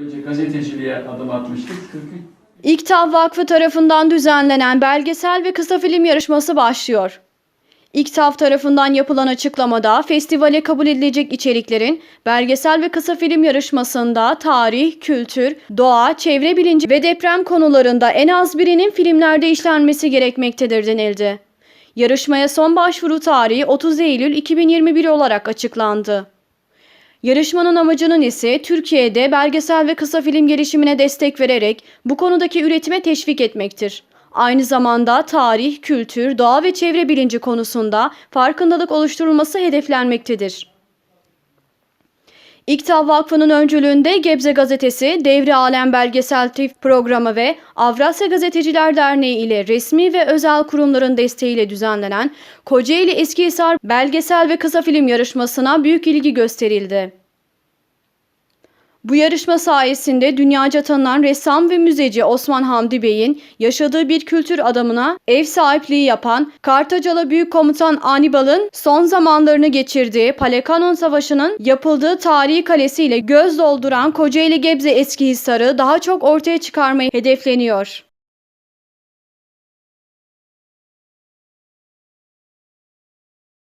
Önce gazeteciliğe adım atmıştık. İKTAV Vakfı tarafından düzenlenen belgesel ve kısa film yarışması başlıyor. İKTAV tarafından yapılan açıklamada festivale kabul edilecek içeriklerin belgesel ve kısa film yarışmasında tarih, kültür, doğa, çevre bilinci ve deprem konularında en az birinin filmlerde işlenmesi gerekmektedir denildi. Yarışmaya son başvuru tarihi 30 Eylül 2021 olarak açıklandı. Yarışmanın amacının ise Türkiye'de belgesel ve kısa film gelişimine destek vererek bu konudaki üretime teşvik etmektir. Aynı zamanda tarih, kültür, doğa ve çevre bilinci konusunda farkındalık oluşturulması hedeflenmektedir. İKTAV Vakfı'nın öncülüğünde Gebze Gazetesi, Devri Alem Belgesel TİF programı ve Avrasya Gazeteciler Derneği ile resmi ve özel kurumların desteğiyle düzenlenen Kocaeli Eskihisar Belgesel ve Kısa Film Yarışması'na büyük ilgi gösterildi. Bu yarışma sayesinde dünyaca tanınan ressam ve müzeci Osman Hamdi Bey'in yaşadığı bir kültür adamına ev sahipliği yapan Kartacalı Büyük Komutan Anibal'ın son zamanlarını geçirdiği Palekanon Savaşı'nın yapıldığı tarihi kalesiyle göz dolduran Kocaeli Gebze Eskihisar'ı daha çok ortaya çıkarmayı hedefleniyor.